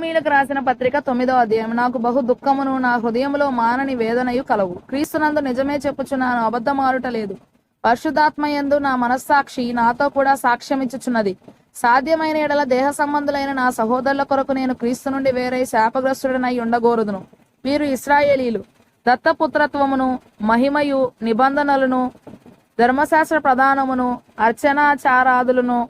రోమీలకు రాసిన పత్రిక తొమ్మిదో అధ్యాయం. నాకు బహు దుఃఖమును నా హృదయంలో మానని వేదనయు కలవు. క్రీస్తునందు నిజమే చెప్పుచున్నాను అబద్ధమారుట లేదు. పరిశుద్ధాత్మయందు నా మనస్సాక్షి నాతో కూడా సాక్ష్యమిచ్చుచున్నది. సాధ్యమైన ఎడల దేహ సంబంధులైన నా సహోదరుల కొరకు నేను క్రీస్తు నుండి వేరే శాపగ్రస్తుడనై ఉండగోరుదును. వీరు ఇస్రాయేలీలు. దత్తపుత్రత్వమును మహిమయు నిబంధనలను ధర్మశాస్త్ర ప్రధానమును అర్చనాచారాదులను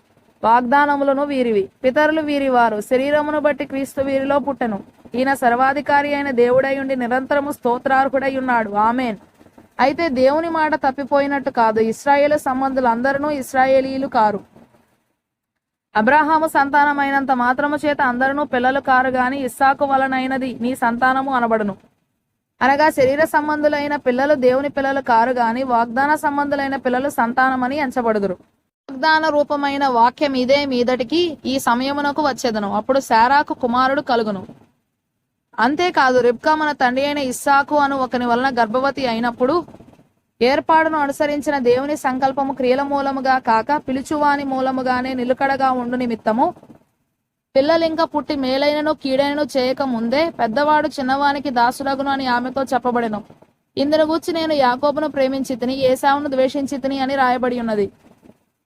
వాగ్దానములను వీరివి. పితరులు వీరివారు. శరీరమును బట్టి క్రీస్తు వీరిలో పుట్టెను. ఈయన సర్వాధికారి అయిన దేవుడై ఉండి నిరంతరము స్తోత్రార్హుడై ఉన్నాడు ఆమెన్. అయితే దేవుని మాట తప్పిపోయినట్టు కాదు. ఇస్రాయేల్ సంబంధులందరూ ఇస్రాయేలీలు కారు. అబ్రహాము సంతానమైనంత మాత్రము చేత అందరూ పిల్లలు కారు గాని ఇస్సాకు వలనైనది నీ సంతానము అనబడును. అనగా శరీర సంబంధులైన పిల్లలు దేవుని పిల్లలు కారు గాని వాగ్దాన సంబంధులైన పిల్లలు సంతానమని ఎంచబడుదురు. వాగ్దాన రూపమైన వాక్యం ఇదే మీదటికి ఈ సమయమునకు వచ్చేదను. అప్పుడు శారాకు కుమారుడు కలుగును. అంతేకాదు రిబ్కా మన తండ్రి అయిన ఇస్సాకు అను ఒకని వలన గర్భవతి అయినప్పుడు ఏర్పాటును అనుసరించిన దేవుని సంకల్పము క్రియల మూలముగా కాక పిలుచువాని మూలముగానే నిలుకడగా ఉండు నిమిత్తము పిల్లలింక పుట్టి మేలైనను కీడైనను చేయక ముందే పెద్దవాడు చిన్నవానికి దాసుడగును అని ఆమెతో చెప్పబడెను. ఇందును గూర్చి నేను యాకోబును ప్రేమించి తిని ఏసావును ద్వేషించి తిని అని రాయబడి ఉన్నది.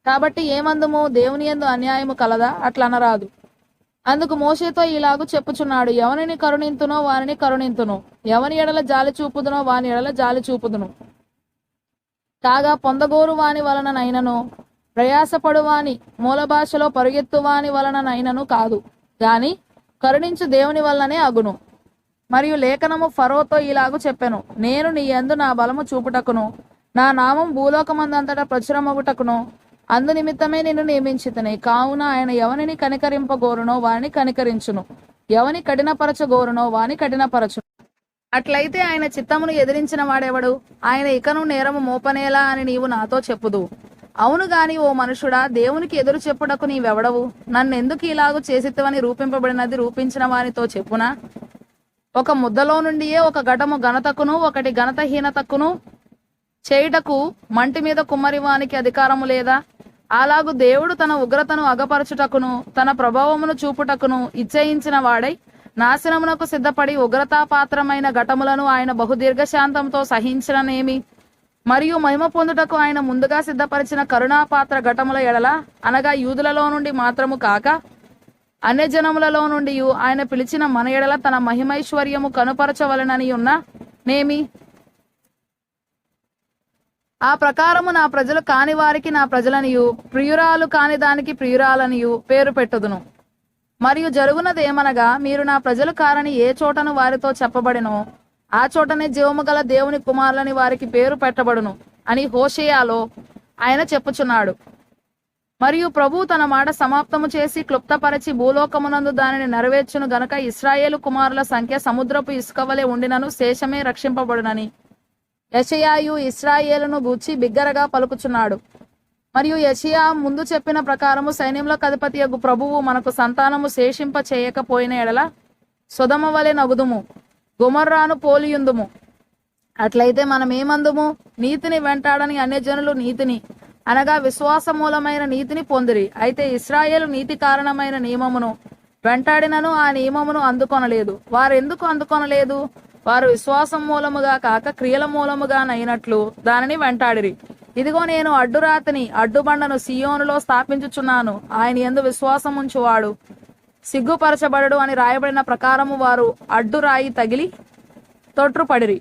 కాబట్టి ఏమందుము దేవుని యందు అన్యాయము కలదా? అట్లా అనరాదు అందుకు మోషేతో ఇలాగు చెప్పుచున్నాడు. ఎవరిని కరుణింతునో వారిని కరుణింతును. ఎవని ఎడల జాలి చూపుదునో వాని ఎడల జాలి చూపుదును. కాగా పొందగోరు వాని వలననైనను ప్రయాసపడు వాని మూల భాషలో పరుగెత్తు వాని వలననైనను కాదు. గాని కరుణించు దేవుని వల్లనే అగును. మరియు లేఖనము ఫరోతో ఇలాగు చెప్పెను. నేను నీ యందు నా బలము చూపుటకును నా నామం భూలోకమందంతటా ప్రచురమగుటకును అందు నిమిత్తమే నిన్ను నియమించితని. కావున ఆయన ఎవనిని కనికరింపగోరునో వాని కనికరించును. ఎవని కఠినపరచగోరునో వాని కఠినపరచును. అట్లయితే ఆయన చిత్తమును ఎదిరించిన వాడెవడు? ఆయన ఇకను నేరము మోపనేలా అని నీవు నాతో చెప్పుదు. అవును గాని ఓ మనుషుడా దేవునికి ఎదురు చెప్పుటకు నీవెవడవు? నన్నెందుకు ఇలాగు చేసిత్తవని రూపింపబడినది రూపించిన వానితో చెప్పునా? ఒక ముద్దలో నుండియే ఒక ఘటము ఘనతకును ఒకటి ఘనతహీనతకును చేయుటకు మంటి మీద కుమ్మరివానికి అధికారము లేదా? అలాగు దేవుడు తన ఉగ్రతను అగపరచుటకును తన ప్రభావమును చూపుటకును ఇచ్చయించిన వాడై నాశనమునకు సిద్ధపడి ఉగ్రతాపాత్రమైన ఘటములను ఆయన బహుదీర్ఘశాంతంతో సహించననేమి? మరియు మహిమ పొందుటకు ఆయన ముందుగా సిద్ధపరిచిన కరుణాపాత్ర ఘటముల ఎడల అనగా యూదులలో నుండి మాత్రము కాక అన్యజనములలో నుండి ఆయన పిలిచిన మన ఎడల తన మహిమైశ్వర్యము కనుపరచవలనని ఉన్న నేమి? ఆ ప్రకారము నా ప్రజలు కాని వారికి నా ప్రజలనియు ప్రియురాలు కాని దానికి ప్రియురాలనియు పేరు పెట్టుదును. మరియు జరుగునదేమనగా మీరు నా ప్రజలు కారని ఏ చోటను వారితో చెప్పబడినో ఆ చోటనే జీవము గల దేవుని కుమారులని వారికి పేరు పెట్టబడును అని హోషేయాలో ఆయన చెప్పుచున్నాడు. మరియు ప్రభు తన మాట సమాప్తము చేసి క్లుప్తపరచి భూలోకమునందు దానిని నెరవేర్చును గనక ఇస్రాయేలు కుమారుల సంఖ్య సముద్రపు ఇసుక వలె ఉండినను శేషమే రక్షింపబడునని యషయాయు ఇస్రాయేలును గూర్చి బిగ్గరగా పలుకుచున్నాడు. మరియు యషియా ముందు చెప్పిన ప్రకారము సైన్యంలో కధిపతి యొక్క ప్రభువు మనకు సంతానము శేషింప చేయకపోయిన ఎడల సుధమ వలె నగుదుము గుమర్రాను పోలియుందుము. అట్లయితే మనం ఏమందుము నీతిని వెంటాడని అన్యజనులు నీతిని అనగా విశ్వాసమూలమైన నీతిని పొందిరి. అయితే ఇస్రాయేలు నీతి కారణమైన నియమమును వెంటాడినను ఆ నియమమును అందుకొనలేదు. వారెందుకు అందుకొనలేదు? వారు విశ్వాసం మూలముగా కాక క్రియల మూలముగా నైనట్లు దానిని వెంటాడిరి. ఇదిగో నేను అడ్డురాతిని అడ్డుబండను సియోనులో స్థాపించుచున్నాను. ఆయన ఎందు విశ్వాసం ఉంచువాడు. సిగ్గుపరచబడడు అని రాయబడిన ప్రకారము వారు అడ్డురాయి తగిలి తొట్రుపడిరి.